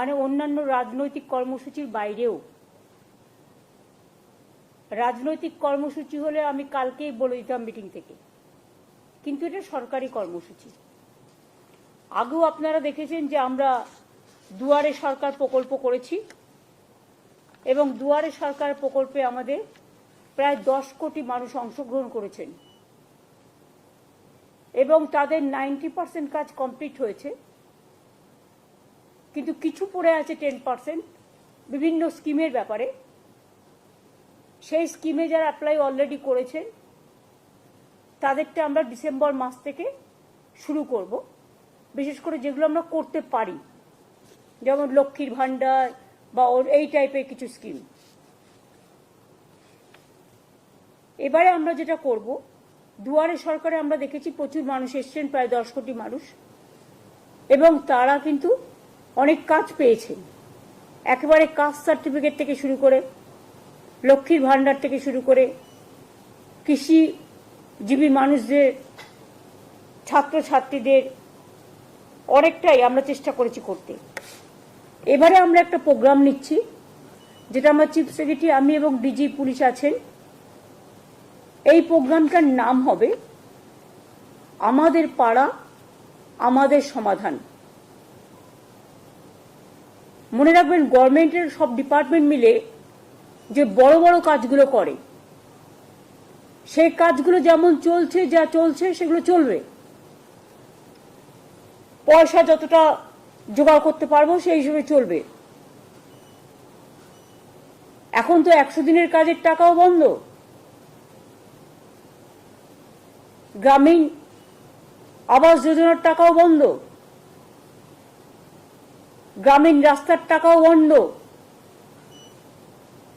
মানে অন্যান্য রাজনৈতিক কর্মসূচির বাইরেও। রাজনৈতিক কর্মসূচি হলে আমি কালকেই বলে দিতাম মিটিং থেকে। কিন্তু এটা সরকারি কর্মসূচি। আগেও আপনারা দেখেছেন যে আমরা দুয়ারে সরকার প্রকল্প করেছি এবং দুয়ারে সরকার প্রকল্পে আমাদের প্রায় দশ কোটি মানুষ অংশগ্রহণ করেছেন। এবং তাদের নাইনটি পার্সেন্ট কাজ কমপ্লিট হয়েছে। কিন্তু কিছু পড়ে আছে টেন পার্সেন্ট বিভিন্ন স্কিমের ব্যাপারে। সেই স্কিমে যারা অ্যাপ্লাই অলরেডি করেছেন তাদেরটা আমরা ডিসেম্বর মাস থেকে শুরু করব। বিশেষ করে যেগুলো আমরা করতে পারি, যেমন লক্ষ্মীর ভাণ্ডার বা ওর এই টাইপের কিছু স্কিম। এবারে আমরা যেটা করব, দুয়ারে সরকারে আমরা দেখেছি প্রচুর মানুষ এসছেন, প্রায় দশ কোটি মানুষ। এবং তারা কিন্তু অনেক কাজ পেয়েছেন একেবারে কাস্ট সার্টিফিকেট থেকে শুরু করে, লক্ষ্মীর ভাণ্ডার থেকে শুরু করে কৃষিজীবী মানুষদের, ছাত্রছাত্রীদের, অনেকটাই আমরা চেষ্টা করেছি করতে। এবারে আমরা একটা প্রোগ্রাম নিচ্ছি, যেটা আমার চিফ সেক্রেটারি, আমি এবং ডিজি পুলিশ আছেন। এই প্রোগ্রামটার নাম হবে, আমাদের পাড়া, আমাদের সমাধান। মনে রাখবেন গভর্নমেন্টের সব ডিপার্টমেন্ট মিলে যে বড় বড় কাজগুলো করে, সেই কাজগুলো যেমন চলছে যা চলছে, সেগুলো চলবে। পয়সা যতটা জোগাড় করতে পারব, সেই হিসেবে চলবে। এখন তো একশো দিনের কাজের টাকাও বন্ধ। গ্রামীণ আবাস যোজনার টাকাও বন্ধ। গ্রামীণ রাস্তার টাকাও বন্ধ।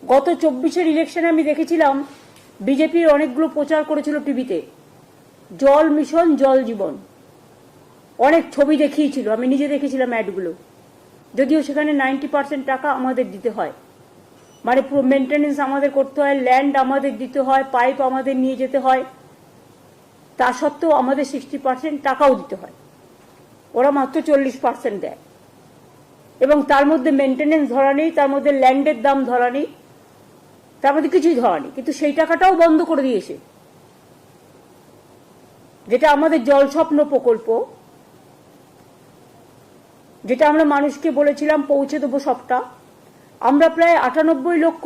গত চব্বিশের ইলেকশনে আমি দেখেছিলাম, বিজেপির অনেকগুলো প্রচার করেছিল টিভিতে। জল মিশন, জল জীবন। অনেক ছবি দেখিয়েছিল, আমি নিজে দেখেছিলাম অ্যাডগুলো যদিও সেখানে নাইনটি পার্সেন্ট টাকা আমাদের দিতে হয়। মানে পুরো মেনটেনেন্স আমাদের করতে হয় ল্যান্ড আমাদের দিতে হয় পাইপ আমাদের নিয়ে যেতে হয়। তা সত্ত্বেও আমাদের সিক্সটি পার্সেন্ট টাকাও দিতে হয়। ওরা মাত্র চল্লিশ পার্সেন্ট দেয়। এবং তার মধ্যে মেনটেনেন্স ধরা নেই, তার মধ্যে ল্যান্ডের দাম ধরা নেই, তার মধ্যে কিছুই ধরা নেই। কিন্তু সেই টাকাটাও বন্ধ করে দিয়েছে। যেটা আমাদের জল স্বপ্ন প্রকল্প, যেটা আমরা মানুষকে বলেছিলাম পৌঁছে দেবো সবটা। আমরা প্রায় আটানব্বই লক্ষ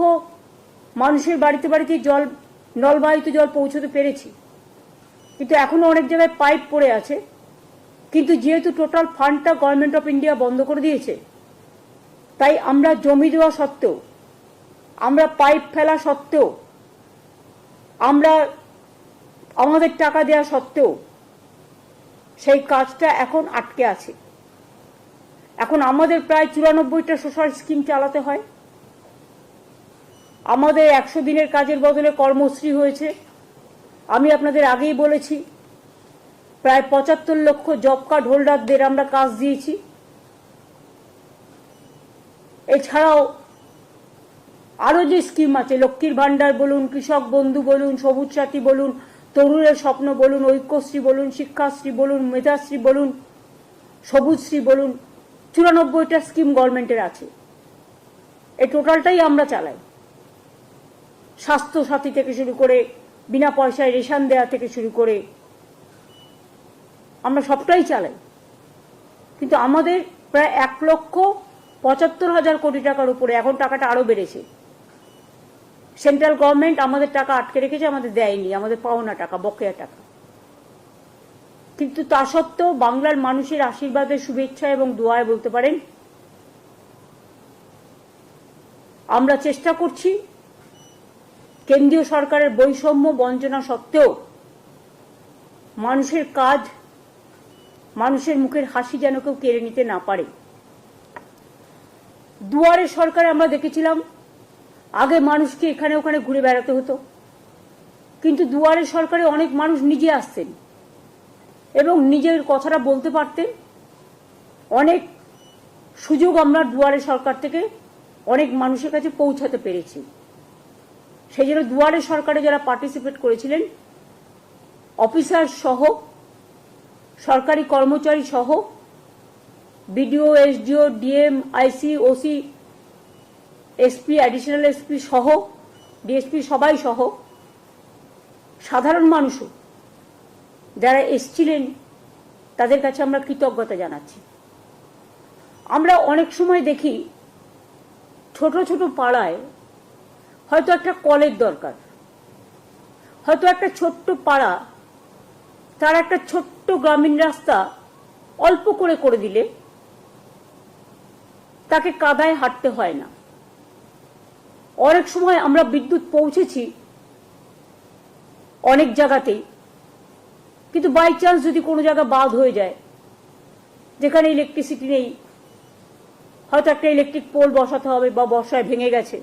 মানুষের বাড়িতে বাড়িতে জল, নলবাহিত জল পৌঁছতে পেরেছি। কিন্তু এখনও অনেক জায়গায় পাইপ পড়ে আছে। কিন্তু যেহেতু টোটাল ফান্ডটা গভর্নমেন্ট অফ ইন্ডিয়া বন্ধ করে দিয়েছে তাই আমরা জমি দেওয়া সত্ত্বেও, আমরা পাইপ ফেলা সত্ত্বেও, আমরা আমাদের টাকা দেওয়া সত্ত্বেও সেই কাজটা এখন আটকে আছে। এখন আমাদের প্রায় চুরানব্বইটা সোশ্যাল স্কিম চালাতে হয়। আমাদের একশো দিনের কাজের বদলে কর্মশ্রী হয়েছে। আমি আপনাদের আগেই বলেছি, প্রায় পঁচাত্তর লক্ষ জব কার্ড হোল্ডারদের আমরা কাজ দিয়েছি। এছাড়াও আরও যে স্কিম আছে, লক্ষ্মীর ভাণ্ডার বলুন, কৃষক বন্ধু বলুন, সবুজ সাথী বলুন, তরুণের স্বপ্ন বলুন, ঐক্যশ্রী বলুন, শিক্ষাশ্রী বলুন, মেধাশ্রী বলুন, সবুজশ্রী বলুন, চুরানব্বইটা স্কিম গভর্নমেন্টের আছে। এই টোটালটাই আমরা চালাই। স্বাস্থ্য সাথী থেকে শুরু করে, বিনা পয়সায় রেশন দেওয়া থেকে শুরু করে, আমরা সবটাই চালাই। কিন্তু আমাদের প্রায় এক লক্ষ পঁচাত্তর হাজার কোটি টাকার উপরে এখন টাকাটা আরও বেড়েছে। সেন্ট্রাল গভর্নমেন্ট আমাদের টাকা আটকে রেখেছে, আমাদের দেয়নি, আমাদের পাওনা টাকা, বকেয়া টাকা। কিন্তু তা সত্ত্বেও বাংলার মানুষের আশীর্বাদের শুভেচ্ছা এবং দোয়ায় বলতে পারেন, আমরা চেষ্টা করছি কেন্দ্রীয় সরকারের বৈষম্য বঞ্চনা সত্ত্বেও মানুষের কাজ, মানুষের মুখের হাসি যেন কেউ কেড়ে নিতে না পারে। দুয়ারে সরকারে আমরা দেখেছিলাম। আগে মানুষকে এখানে ওখানে ঘুরে বেড়াতে হতো। কিন্তু দুয়ারে সরকারে অনেক মানুষ নিজে আসতেন এবং নিজের কথাটা বলতে পারতেন। অনেক সুযোগ আমরা দুয়ারে সরকার থেকে অনেক মানুষের কাছে পৌঁছাতে পেরেছি। সেই জন্য দুয়ারে সরকারে যারা পার্টিসিপেট করেছিলেন অফিসার সহ, সরকারি কর্মচারী সহ BDO, SDO, DM, IC, OC, SP, additional SP সহ, ডিএসপি সবাই সহ সাধারণ মানুষও যারা এসছিলেন, তাদের কাছে আমরা কৃতজ্ঞতা জানাচ্ছি। আমরা অনেক সময় দেখি ছোট ছোট পাড়ায় হয়তো একটা কলের দরকার, হয়তো একটা ছোট্ট পাড়া, তার একটা ছোট্ট গ্রামীণ রাস্তা অল্প করে করে দিলে তাকে কাদায় হাঁটতে হয় না। অনেক সময় আমরা বিদ্যুৎ পৌঁছেছি অনেক জায়গাতেই কিন্তু বাই চান্স যদি কোনো জায়গা বাদ হয়ে যায়, যেখানে ইলেকট্রিসিটি নেই, হয়তো একটা ইলেকট্রিক পোল বসাতে হবে বা বর্ষায় ভেঙে গেছে।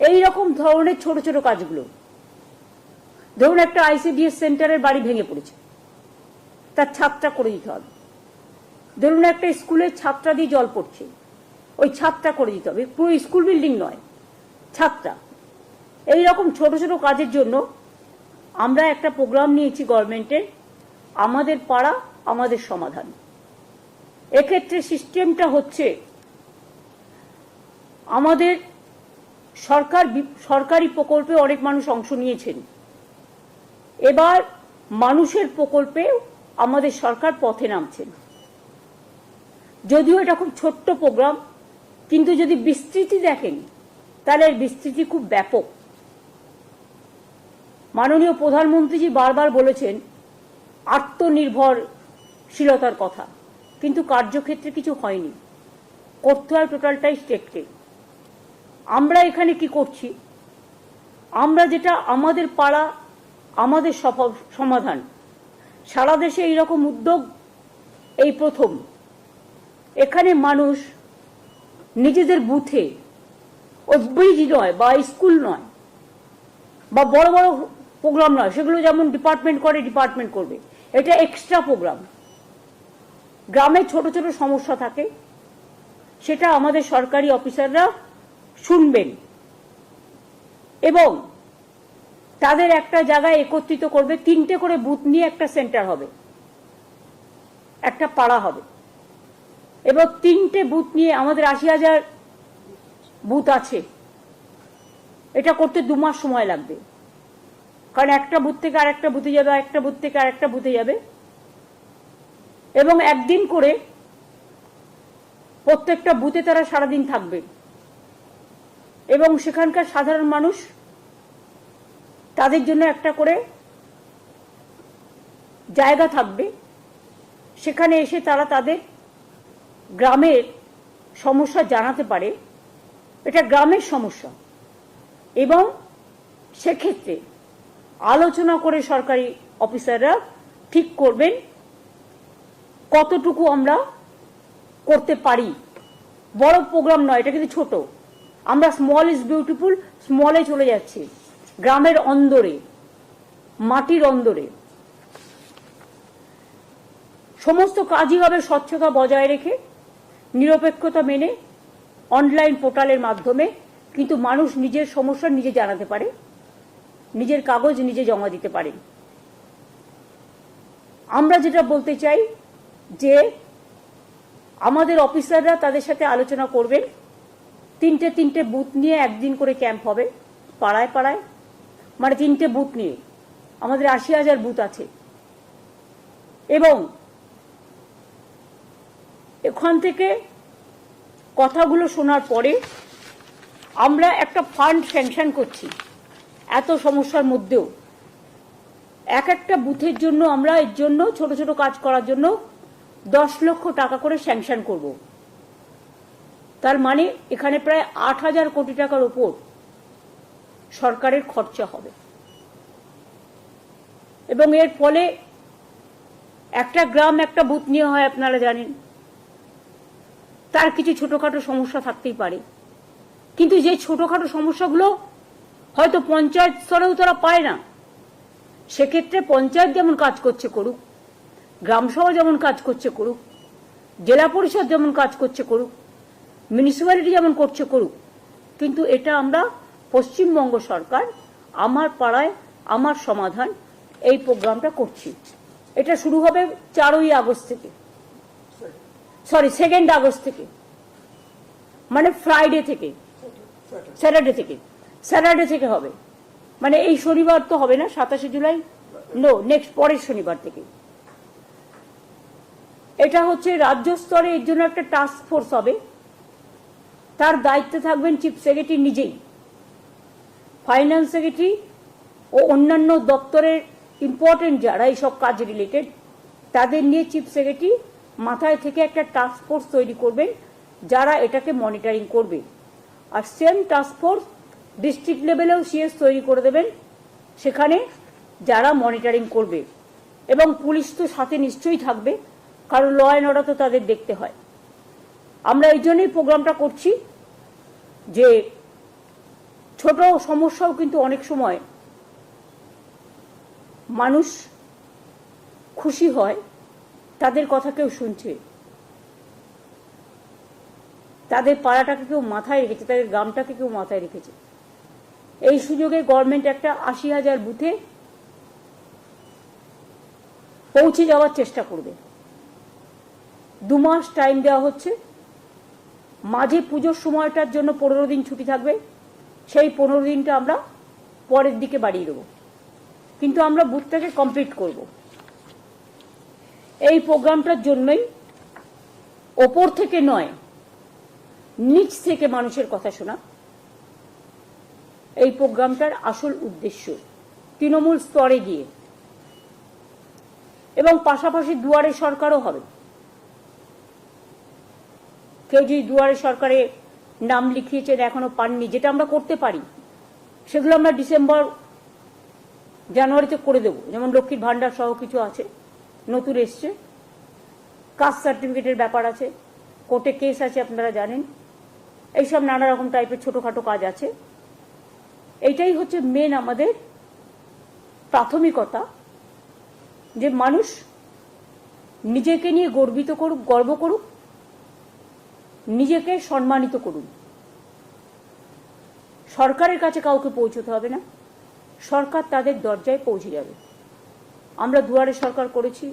এই রকম ধরনের ছোট ছোট কাজগুলো। ধরুন একটা আইসিডিএস সেন্টারের বাড়ি ভেঙে পড়েছে, তার ছাদটা করে দিতে হবে। ধরুন একটা স্কুলের ছাদটা দিয়ে জল পড়ছে ওই ছাদটা করে দিতে হবে। পুরো স্কুল বিল্ডিং নয়, ছাদটা। এই রকম ছোট ছোট কাজের জন্য আমরা একটা প্রোগ্রাম নিয়েছি গভর্নমেন্টের, আমাদের পাড়া, আমাদের সমাধান। এক্ষেত্রে সিস্টেমটা হচ্ছে, আমাদের সরকার সরকারি প্রকল্পে অনেক মানুষ অংশ নিয়েছেন। এবার মানুষের প্রকল্পে আমাদের সরকার পথে নামছেন। যদিও এটা খুব ছোট্ট প্রোগ্রাম কিন্তু যদি বিস্তৃতি দেখেন, তাহলে এর বিস্তৃতি খুব ব্যাপক। মাননীয় প্রধানমন্ত্রীজি বারবার বলেছেন, আত্মনির্ভরশীলতার কথা। কিন্তু কার্যক্ষেত্রে কিছু হয়নি। করতে হয় টোটালটাই স্টেটকে। আমরা এখানে কি করছি? আমরা যেটা আমাদের পাড়া, আমাদের সমাধান। সারা দেশে এইরকম উদ্যোগ এই প্রথম। এখানে মানুষ নিজেদের বুথে। ওই ব্রিজ নয় বা স্কুল নয় বা বড় বড় প্রোগ্রাম নয়, সেগুলো যেমন ডিপার্টমেন্ট করে, ডিপার্টমেন্ট করবে। এটা এক্সট্রা প্রোগ্রাম। গ্রামে ছোট ছোট সমস্যা থাকে, সেটা আমাদের সরকারি অফিসাররা শুনবেন। এবং তাদের একটা জায়গায় একত্রিত করবে, তিনটে করে বুথ নিয়ে একটা সেন্টার হবে, একটা পাড়া হবে। এবার তিনটে বুথ নিয়ে আমাদের আশি হাজার বুথ আছে। এটা করতে দু মাস সময় লাগবে। কারণ একটা বুথ থেকে আরেকটা বুথে যাবে, আরেকটা বুথ থেকে আরেকটা বুথে যাবে। এবং একদিন করে প্রত্যেকটা বুথে তারা সারাদিন থাকবে। এবং সেখানকার সাধারণ মানুষ তাদের জন্য একটা করে জায়গা থাকবে। সেখানে এসে তারা তাদের গ্রামের সমস্যা জানাতে পারে, এটা গ্রামের সমস্যা। এবং সেক্ষেত্রে আলোচনা করে সরকারি অফিসাররা ঠিক করবেন কতটুকু আমরা করতে পারি। বড় প্রোগ্রাম নয়, এটা কিন্তু ছোট। আমরা স্মল ইজ বিউটিফুল স্মলে চলে যাচ্ছি। গ্রামের অন্দরে, মাটির অন্দরে। সমস্ত কাজই হবে স্বচ্ছতা বজায় রেখে। নিরপেক্ষতা মেনে অনলাইন পোর্টালের মাধ্যমে কিন্তু মানুষ নিজের সমস্যা নিজে জানাতে পারে, নিজের কাগজ নিজে জমা দিতে পারে। আমরা যেটা বলতে চাই যে আমাদের অফিসাররা তাদের সাথে আলোচনা করবেন, তিনটে তিনটে বুথ নিয়ে একদিন করে ক্যাম্প হবে, পাড়ায় পাড়ায় মানে তিনটে বুথ নিয়ে। আমাদের আশি হাজার বুথ আছে। এবং এখান থেকে কথাগুলো শোনার পরে আমরা একটা ফান্ড স্যাংশন করছি এত সমস্যার মধ্যেও। এক একটা বুথের জন্য আমরা এর জন্য ছোট ছোট কাজ করার জন্য দশ লক্ষ টাকা করে স্যাংশন করব। তার মানে এখানে প্রায় আট হাজার কোটি টাকার ওপর সরকারের খরচা হবে। এবং এর ফলে একটা গ্রাম, একটা বুথ নিয়ে হয়, আপনারা জানেন। তার কিছু ছোটখাটো সমস্যা থাকতেই পারে। কিন্তু যে ছোটখাটো সমস্যাগুলো হয়তো পঞ্চায়েত স্তরেও তারা পায় না, সেক্ষেত্রে পঞ্চায়েত যেমন কাজ করছে করুক গ্রামসভা যেমন কাজ করছে করুক, জেলা পরিষদ যেমন কাজ করছে করুক মিউনিসিপ্যালিটি যেমন করছে করুক, কিন্তু এটা আমরা পশ্চিমবঙ্গ সরকার, আমার পাড়ায় আমার সমাধান এই প্রোগ্রামটা করছি। এটা শুরু হবে চারই আগস্ট থেকে। সরি সেকেন্ড আগস্ট থেকে। মানে ফ্রাইডে থেকে। স্যাটারডে থেকে। স্যাটারডে থেকে হবে। মানে এই শনিবার তো হবে না, সাতাশে জুলাই? নো নেক্সট পরের শনিবার থেকে। এটা হচ্ছে রাজ্য স্তরে এর জন্য একটা টাস্ক ফোর্স হবে। তার দায়িত্বে থাকবেন চিফ সেক্রেটারি নিজেই। ফাইন্যান্স সেক্রেটারি ও অন্যান্য দপ্তরের ইম্পর্টেন্ট যারা এইসব কাজ রিলেটেড তাদের নিয়ে চিফ সেক্রেটারি মাথায় থেকে একটা টাস্ক ফোর্স তৈরি করবেন, যারা এটাকে মনিটরিং করবে। আর সেম টাস্ক ফোর্স ডিস্ট্রিক্ট লেভেলেও সিএস তৈরি করে দেবেন, সেখানে যারা মনিটরিং করবে। এবং পুলিশ তো সাথে নিশ্চয়ই থাকবে, কারণ ল অ্যান্ড অর্ডার তো তাদের দেখতে হয়। আমরা এই জন্যই প্রোগ্রামটা করছি যে ছোট সমস্যাও কিন্তু অনেক সময় মানুষ খুশি হয় তাদের কথা কেউ শুনছে? তাদের পাড়াটাকে কেউ মাথায় রেখেছে? তাদের গ্রামটাকে কেউ মাথায় রেখেছে? এই সুযোগে গভর্নমেন্ট একটা আশি হাজার বুথে পৌঁছে যাওয়ার চেষ্টা করবে। দু মাস টাইম দেওয়া হচ্ছে। মাঝে পুজোর সময়টার জন্য পনেরো দিন ছুটি থাকবে। সেই পনেরো দিনটা আমরা পরের দিকে বাড়িয়ে দেবো। কিন্তু আমরা বুথটাকে কমপ্লিট করব। এই প্রোগ্রামটার জন্যই ওপর থেকে নয়, নিচ থেকে মানুষের কথা শোনা। এই প্রোগ্রামটার আসল উদ্দেশ্য তৃণমূল স্তরে গিয়ে। এবং পাশাপাশি দুয়ারে সরকারও হবে। কেউ যদি দুয়ারে সরকারে নাম লিখিয়েছেন, এখনও পাননি, যেটা আমরা করতে পারি, সেগুলো আমরা ডিসেম্বর, জানুয়ারিতে করে দেবো। যেমন লক্ষ্মীর ভাণ্ডার সহ কিছু আছে। নতুন এসছে। কাস্ট সার্টিফিকেটের ব্যাপার আছে। কোর্টে কেস আছে, আপনারা জানেন। এইসব নানা রকম টাইপের ছোটোখাটো কাজ আছে। এইটাই হচ্ছে মেন আমাদের প্রাথমিকতা যে মানুষ নিজেকে নিয়ে গর্বিত করুক, গর্ব করুক, নিজেকে সম্মানিত করুন। সরকারের কাছে কাউকে পৌঁছতে হবে না। সরকার তাদের দরজায় পৌঁছে যাবে। আমরা দুয়ারে সরকার করেছি,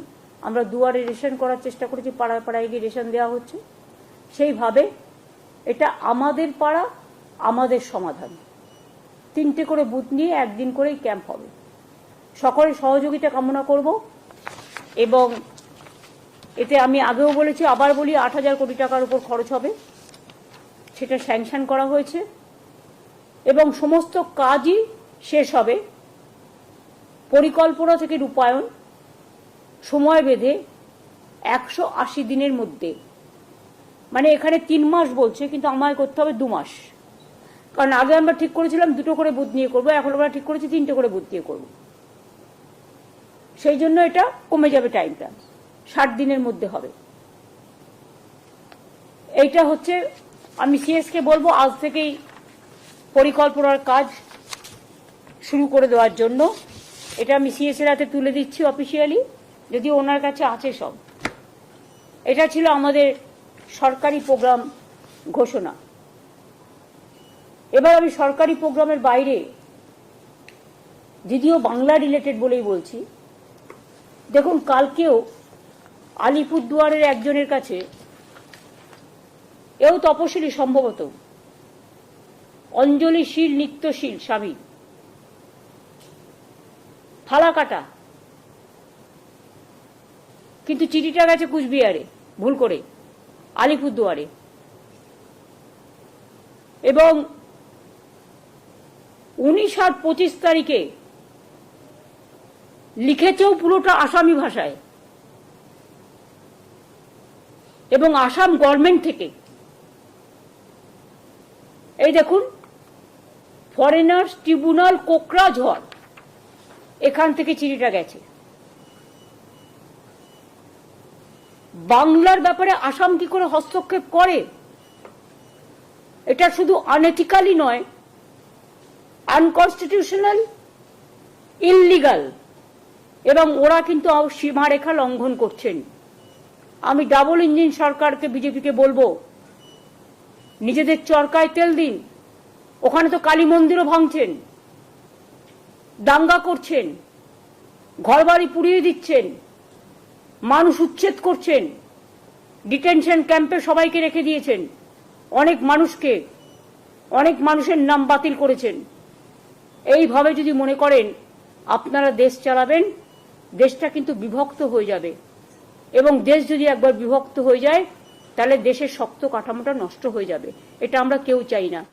আমরা দুয়ারে রেশন করার চেষ্টা করেছি, পাড়ায় পাড়ায় গিয়ে রেশন দেওয়া হচ্ছে। সেইভাবে এটা আমাদের পাড়া, আমাদের সমাধান। তিনটে করে বুথ নিয়ে একদিন করেই ক্যাম্প হবে। সকলের সহযোগিতা কামনা করব এবং এতে আমি আগেও বলেছি, আবার বলি আট হাজার কোটি টাকার উপর খরচ হবে। সেটা স্যাংশন করা হয়েছে এবং সমস্ত কাজই শেষ হবে। পরিকল্পনা থেকে রূপায়ণ, সময় বেঁধে একশো আশি দিনের মধ্যে। মানে এখানে তিন মাস বলছে, কিন্তু আমায় করতে হবে দু মাস। কারণ আগে আমরা ঠিক করেছিলাম দুটো করে বুথ নিয়ে করব, এখন আমরা ঠিক করেছি তিনটে করে বুথ নিয়ে করব। সেই জন্য এটা কমে যাবে টাইমটা, ষাট দিনের মধ্যে হবে। এইটা হচ্ছে, আমি সিএসকে বলব আজ থেকেই পরিকল্পনার কাজ শুরু করে দেওয়ার জন্য। এটা আমি সিএসএর হাতে তুলে দিচ্ছি অফিসিয়ালি যদি ওনার কাছে আছে সব। এটা ছিল আমাদের সরকারি প্রোগ্রাম ঘোষণা। এবার আমি সরকারি প্রোগ্রামের বাইরে, যদিও বাংলা রিলেটেড বলেই বলছি, দেখুন, কালকেও আলিপুরদুয়ারের একজনের কাছে এও তপশিলি সম্ভবত। অঞ্জলিশীল নিত্যশীল স্বামী। থালা কাটা কিন্তু চিঠিটা গেছে কুচবিহারে, ভুল করে, আলিপুরদুয়ারে। এবং উনিশ আর পঁচিশ তারিখে লিখেছেও পুরোটা আসামি ভাষায়। এবং আসাম গভর্নমেন্ট থেকে। এই দেখুন, ফরেনার্স ট্রিব্যুনাল কোকরাঝড়। এখান থেকে চিঠিটা গেছে। বাংলার ব্যাপারে আসাম কি করে হস্তক্ষেপ করে? এটা শুধু আনএথিক্যালি নয় আনকনস্টিটিউশনাল ইললিগাল এবং ওরা কিন্তু সীমারেখা লঙ্ঘন করছেন। আমি ডাবল ইঞ্জিন সরকারকে, বিজেপিকে বলব, নিজেদের চরকায় তেল দিন, ওখানে তো কালী মন্দিরও ভাঙছেন। দাঙ্গা করছেন, ঘরবাড়ি পুড়িয়ে দিচ্ছেন, মানুষ উচ্ছেদ করছেন, ডিটেনশন ক্যাম্পে সবাইকে রেখে দিয়েছেন, অনেক মানুষকে, অনেক মানুষের নাম বাতিল করেছেন। এইভাবে যদি মনে করেন, আপনারা দেশ চালাবেন, দেশটা কিন্তু বিভক্ত হয়ে যাবে। এবং দেশ যদি একবার বিভক্ত হয়ে যায়, তাহলে দেশের শক্ত কাঠামোটা নষ্ট হয়ে যাবে। এটা আমরা কেউ চাই না।